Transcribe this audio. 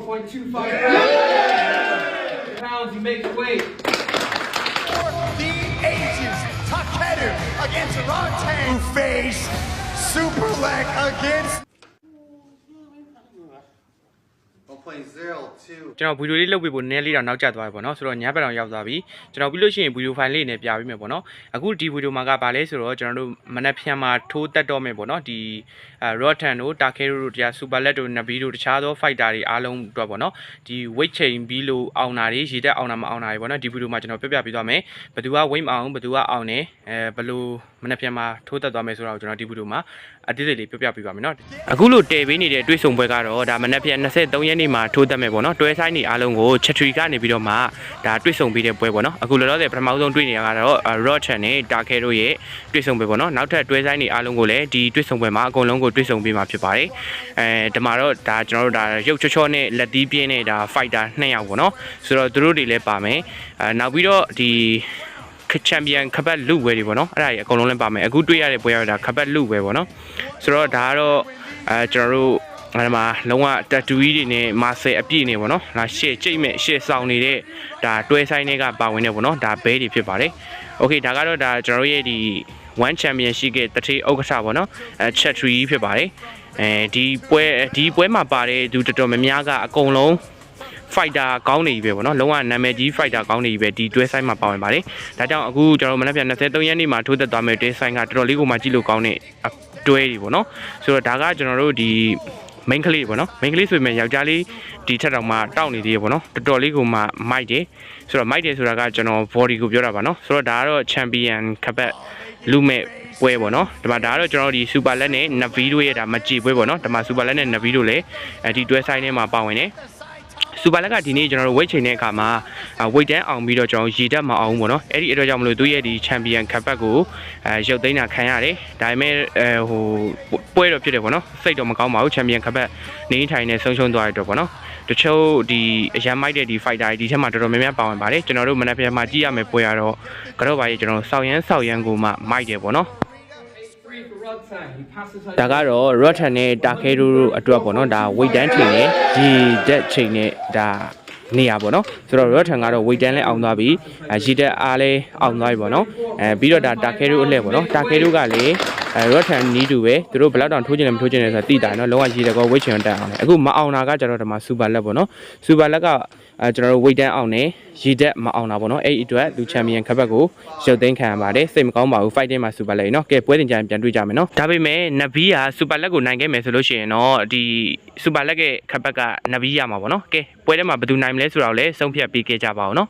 4.25 yeah. pounds, you make the weight. For the ages, Tuck Takeru against Rontaine. Face, Superleg against... ကျွန်တော်ဗီဒီယိုလေးလုပ်ပေးဖို့နည်းလေးတော့နောက်ကျသွားပြီပေါ့နော်ဆိုတော့ညဘက်တော့ရောက်သွားပြီကျွန်တော်ပြီးလို့ရှိရင်ဗီဒီယိုဖိုင်လေးနဲ့ပြပေးမယ်ပေါ့နော်အခုဒီဗီဒီယိုမှာကဘာလဲဆိုတော့ကျွန်တော်တို့မနက်ဖြန်မှာထိုးတက်တော့မယ်ပေါ့နော်ဒီအဲ Rotten တို့ Takeru တို့တရား Super Let တို့ Nabi တို့တခြားသော fighter တွေအားလုံးအတွက်ပေါ့နော်ဒီ weight chain ပြီးလို့အောင်တာတွေရေတက်အောင်တာမအောင်တာတွေပေါ့နော်ဒီဗီဒီယိုမှာကျွန်တော်ပြပြပေးသွားမယ်ဘယ်သူက weight မအောင်ဘယ်သူကအောင်နေအဲဘယ်လိုမနက်ဖြန်မှာထိုးတက်သွားမယ်ဆိုတာကိုကျွန်တော်ဒီဗီဒီယိုမှာအသေးစိတ်လေးပြပြပေးပါမယ်နော်အခုလို့တည်ပေးနေတဲ့တွေးဆုံပွဲကတော့ဒါမနက်ဖြန်23ရက်နေ့မှာထိုးတက်မယ်ပေါ့နော်တွဲဆိုင်နေအားလုံးကိုချက်ထရီကနေပြီးတော့မှဒါတွေးဆုံပေးတဲ့ပွဲပေါ့နော်အခုလောလောဆယ်ပထမဆုံးတွေးနေရကတော့ Rotten နဲ့ Darker တို့ရဲ့တွေးဆုံပွဲပေါ့နော်နောက်ထပ်တွဲဆိုင်နေအားလုံးကိုလည်းဒီတွေးဆုံပွဲမှာအကုန်လုံးကိုတွေးဆုံပေးမှာဖြစ်ပါတယ်အဲဒီမှာတော့ဒါကျွန်တော်တို့ဒါရုပ်ချောချောနဲ့လက်သီးပြင်းနဲ့ဒါ fighter 2ယောက်ပေါ့နော်ဆိုတော့သူတို့တွေလည်းပါမယ်အဲနောက်ပြီးတော့ဒီချန်ပီယံခပတ်လူဝဲတွေပေါ့နော်အဲ့ဒါကြီးအကုန်လုံးလည်းပါမယ်အခုတွေ့ရတဲ့ပွဲကတော့ဒါခပတ်လူဝဲပေါ့နော်ဆိုတော့ဒါကတော့အဲကျွန်တော်တို့ အဲ့မှာလုံးဝတက်တူကြီးတွေနဲ့မာဆယ်အပြည့်နေပေါ့နော်။ဒါရှေ့ကြိတ်မဲ့ရှေ့ဆောင်နေတဲ့ဒါတွဲဆိုင်တွေကပါဝင်နေပေါ့နော်။ဒါဘဲတွေဖြစ်ပါတယ်။ Okay ဒါကတော့ဒါကျွန်တော်ရဲ့ဒီ1 championship ရဲ့တတိဥက္ကဋ္ဌပေါ့နော်။အဲ chat tree ဖြစ်ပါတယ်။အဲဒီပွဲဒီပွဲမှာပါတဲ့သူတော်တော်များများကအကုန်လုံး fighter ကောင်းနေပြီပဲပေါ့နော်လုံးဝနာမည်ကြီး fighter ကောင်းနေပြီပဲဒီတွဲဆိုင်မှာပါဝင်ပါတယ်ဒါကြောင့်အခုကျွန်တော်မနက်ဖြန်23ရက်နေ့မှာထိုးသက်သွားမယ့်တွဲဆိုင်ကတော်တော်လေးကိုမှကြည့်လို့ကောင်းတဲ့တွဲတွေပေါ့နော်ဆိုတော့ဒါကကျွန်တော်တို့ဒီ main ကလေးပေါ့နော် main ကလေးဆိုပေမဲ့ယောက်ျားလေးဒီထက်တောင်မှတောက်နေသေးရပေါ့နော်တော်တော်လေးကိုမှမိုက်တယ်ဆိုတော့မိုက်တယ်ဆိုတာကကျွန်တော် body ကိုပြောတာပါနော်ဆိုတော့ဒါကတော့ champion ခပတ်လူမဲ့ပွဲပေါ့နော်ဒီမှာဒါကတော့ကျွန်တော်တို့ဒီ super let နဲ့ navi တို့ရဲ့ဒါမကြည်ပွဲပေါ့နော်ဒီမှာ super let နဲ့ navi တို့လည်းအဲဒီတွဲဆိုင်ထဲမှာပါဝင်တယ် စူပါလက်ကဒီနေ့ကျွန်တော်တို့ weight ချိန်တဲ့အခါမှာ weight တန်းအောင်ပြီးတော့ကျွန်တော်ရေတက်မအောင်ဘူးပေါ့နော်အဲ့ဒီအတွက်ကြောင့်မလို့သူရဲ့ဒီ champion ခပတ်ကိုအဲရုပ်သိမ်းတာခံရတယ်ဒါပေမဲ့အဲဟိုပွဲတော့ဖြစ်တယ်ပေါ့နော်စိတ်တော့မကောင်းပါဘူး champion ခပတ်နေထိုင်နေဆုံးရှုံးသွားရတော့ပေါ့နော်တချို့ဒီအရန်မိုက်တဲ့ဒီ fighter တွေဒီထက်မှတော်တော်များများပါဝင်ပါတယ်ကျွန်တော်တို့မနက်ဖြန်မှာကြည့်ရမယ်ပွဲရတော့ကတော့ပါရဲ့ကျွန်တော်စောက်ရမ်းစောက်ရမ်းကိုမှမိုက်တယ်ပေါ့နော် ဒါကတော့ Rotten နဲ့ Takeru တို့အတွက်ပေါ့နော်ဒါ weight တန်းချိန်နဲ့ဒီတက်ချိန်နဲ့ဒါနေရပေါ့နော်ဆိုတော့ Rotten ကတော့ weight တန်းလည်းအောင်သွားပြီအဲရီတက်အားလည်းအောင်သွားပြီပေါ့နော်အဲပြီးတော့ဒါ Takeru အလှည့်ပေါ့နော် Takeru ကလည်းအဲ Rotten နီးတူပဲသူတို့ဘယ်လောက်တောင်ထိုးကျင်လဲမထိုးကျင်လဲဆိုတာသိတာနော်လုံးဝရီတက်ကော weight ချိန်တက်အောင်တယ်အခုမအောင်တာကကျတော့ဒီမှာ super leg ပေါ့နော် super leg က အဲကျွန်တော်တို့ weight တန်းအောင်တယ်ရီတက်မအောင်တာပေါ့နော်အဲ့ဒီအတွက်လူ champion ခပတ်ကိုရုပ်သိမ်းခံရပါတယ်စိတ်မကောင်းပါဘူး fighting မှာ super leg နော်ကဲပွဲတင်ကြရင်ပြန်တွေ့ကြမယ်နော်ဒါပေမဲ့ Navi က super leg ကိုနိုင်ခဲ့မယ်ဆိုလို့ရှိရင်တော့ဒီ super leg ရဲ့ခပတ်က Navi ရမှာပေါ့နော်ကဲပွဲထဲမှာဘယ်သူနိုင်မလဲဆိုတာကိုလည်းဆုံးဖြတ်ပေးခဲ့ကြပါဦးနော်